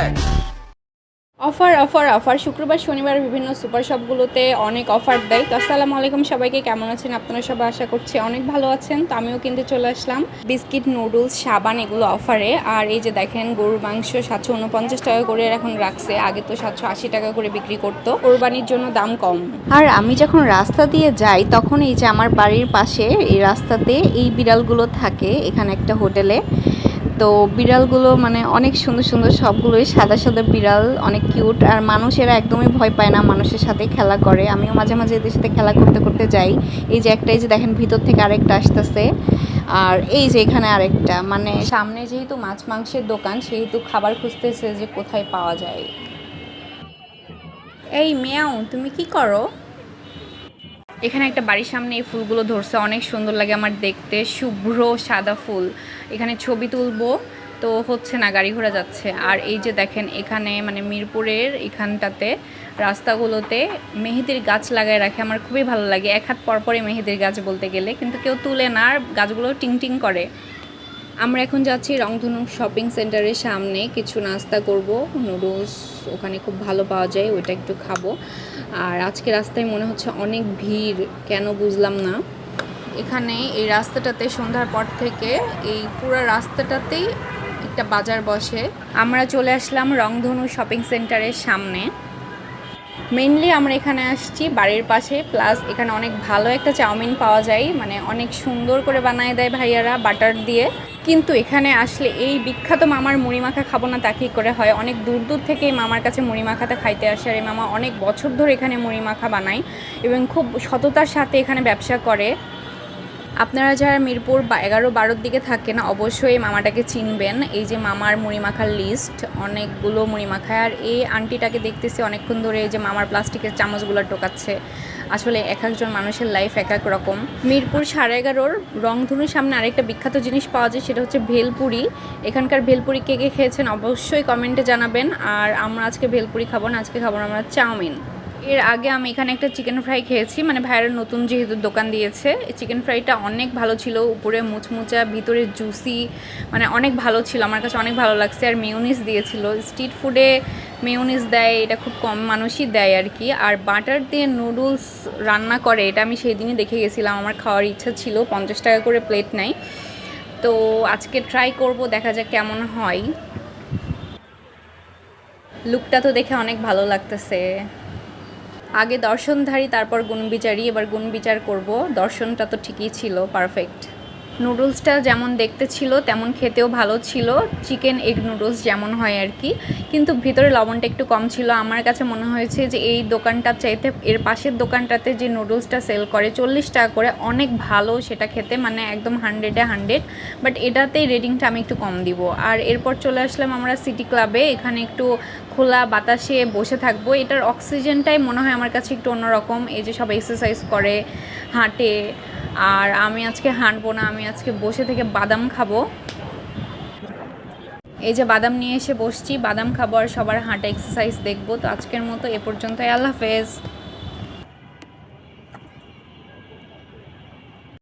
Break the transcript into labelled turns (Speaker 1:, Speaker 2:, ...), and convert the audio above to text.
Speaker 1: alert!
Speaker 2: Offer offer offer. শুক্রবার শনিবার বিভিন্ন সুপার শপগুলোতে অনেক অফার দেয়। তো আসসালামু আলাইকুম সবাইকে কেমন আছেন? আপনারা সবাই আশা করছি অনেক ভালো আছেন। তো আমিও কিনতে চলে আসলাম বিস্কিট নুডলস সাবান এগুলো অফারে। আর এই যে দেখেন গরুর মাংস সাতশো উনপঞ্চাশ টাকা করে এখন রাখছে। আগে তো সাতশো আশি টাকা করে বিক্রি করতো। কোরবানির জন্য দাম কম।
Speaker 3: আর আমি যখন রাস্তা দিয়ে যাই তখন এই যে আমার বাড়ির পাশে এই রাস্তাতে এই বিড়ালগুলো থাকে এখানে একটা হোটেলে। তো বিড়ালগুলো মানে অনেক সুন্দর সুন্দর সবগুলোই সাদা সাদা বিড়াল, অনেক কিউট আর মানুষেরা একদমই ভয় পায় না মানুষের সাথে খেলা করে। আমিও মাঝে মাঝে এদের সাথে খেলা করতে করতে যাই। এই যে একটা, এই যে দেখেন ভিতর থেকে আরেকটা আসতেছে। আর এই যে এখানে আরেকটা মানে
Speaker 2: সামনে যেহেতু মাছ মাংসের দোকান, সেহেতু খাবার খুঁজতেছে যে কোথায় পাওয়া যায়। এই মেয়াও, তুমি কি করো? এখানে একটা বাড়ির সামনে এই ফুলগুলো ধরছে, অনেক সুন্দর লাগে আমার দেখতে, শুভ্র সাদা ফুল। এখানে ছবি তুলবো, তো হচ্ছে না, গাড়ি ঘোড়া যাচ্ছে। আর এই যে দেখেন, এখানে মানে মিরপুরের এখানটাতে, রাস্তাগুলোতে মেহেদির গাছ লাগায় রাখে, আমার খুবই ভালো লাগে। এক হাত পরপরই মেহেদির গাছ বলতে গেলে, কিন্তু কেউ তুলে না, আর গাছগুলো টিং টিং করে। আমরা এখন যাচ্ছি রংধনু শপিং সেন্টারের সামনে। কিছু নাস্তা করব, নুডলস ওখানে খুব ভালো পাওয়া যায়, ওইটা একটু খাব। আর আজকে রাস্তায় মনে হচ্ছে অনেক ভিড়, কেন বুঝলাম না। এখানে এই রাস্তাটাতে সন্ধ্যার পর থেকে এই পুরো রাস্তাটাতেই একটা বাজার বসে। আমরা চলে আসলাম রংধনু শপিং সেন্টারের সামনে। মেইনলি আমরা এখানে আসছি বাড়ির পাশে প্লাস এখানে অনেক ভালো একটা চাউমিন পাওয়া যায়। মানে অনেক সুন্দর করে বানায় দেয় ভাইয়ারা বাটার দিয়ে। কিন্তু এখানে আসলে এই বিখ্যাত মামার মুড়ি মাখা খাব না তা কী করে হয়? অনেক দূর দূর থেকে এই মামার কাছে মুড়ি মাখাতে খাইতে আসে আর এই মামা অনেক বছর ধরে এখানে মুড়ি মাখা বানায় এবং খুব সততার সাথে এখানে ব্যবসা করে। আপনারা যারা মিরপুর এগারো বারোর দিকে থাকেন, অবশ্যই মামাটাকে চিনবেন। এই যে মামার মুড়ি মাখার লিস্ট অনেকগুলো মুড়ি মাখায় আর এই আন্টিটাকে দেখতেছি অনেকক্ষণ ধরে এই যে মামার প্লাস্টিকের চামচগুলো টোকাচ্ছে আসলে এক একজন মানুষের লাইফ এক এক রকম। মিরপুর সাড়ে এগারোর রংধনুর সামনে আরেকটা বিখ্যাত জিনিস পাওয়া যায়, সেটা হচ্ছে ভেলপুরি। এখানকার ভেলপুরি কে কে খেয়েছেন, অবশ্যই কমেন্টে জানাবেন। আর আমরা আজকে ভেলপুরি খাব না, আজকে খাব আমরা চাউমিন। এর আগে আমি এখানে একটা চিকেন ফ্রাই খেয়েছি মানে ভাইয়ের নতুন যেহেতু দোকান দিয়েছে চিকেন ফ্রাইটা অনেক ভালো ছিল, উপরে মুচমুচা, ভিতরে জুসি মানে অনেক ভালো ছিল, আমার কাছে অনেক ভালো লাগছে, আর মেয়নিস দিয়েছিল। স্ট্রিট ফুডে মেয়নিস দেয়, এটা খুব কম মানুষই দেয় আর কি, আর বাটার দিয়ে নুডলস রান্না করে, এটা আমি সেই দিনই দেখে গেছিলাম, আমার খাওয়ার ইচ্ছা ছিল, পঞ্চাশ টাকা করে প্লেট নেয়। তো আজকে ট্রাই করব, দেখা যাক কেমন হয়। লুকটা তো দেখে অনেক ভালো লাগতেছে। আগে দর্শনধারী তারপর গুণবিচারী এবার গুণবিচার করব। দর্শনটা তো ঠিকই ছিল পারফেক্ট নুডলসটা যেমন দেখতে ছিল, তেমন খেতেও ভালো ছিল। চিকেন এগ নুডলস যেমন হয় আর কি। কিন্তু ভিতরে লবণটা একটু কম ছিল। আমার কাছে মনে হয়েছে যে এই দোকানটার চাইতে এর পাশের দোকানটাতে যে নুডলসটা সেল করে চল্লিশ টাকা করে, অনেক ভালো সেটা খেতে মানে একদম হান্ড্রেডে হান্ড্রেড বাট এটাতেই রেটিংটা আমি একটু কম দিব। আর এরপর চলে আসলাম আমরা সিটি ক্লাবে এখানে একটু খোলা বাতাসে বসে থাকব। এটার অক্সিজেনটাই মনে হয় আমার কাছে একটু অন্যরকম। এই যে সব এক্সারসাইজ করে, হাঁটে আর আমি আজকে হাঁটবো না, আমি আজকে বসে থেকে বাদাম খাব। এই যে বাদাম নিয়ে এসে বসছি, বাদাম খাব আর সবার হাঁটা এক্সারসাইজ দেখব। তো আজকের মতো এ পর্যন্তই, আল্লাহ হাফেজ।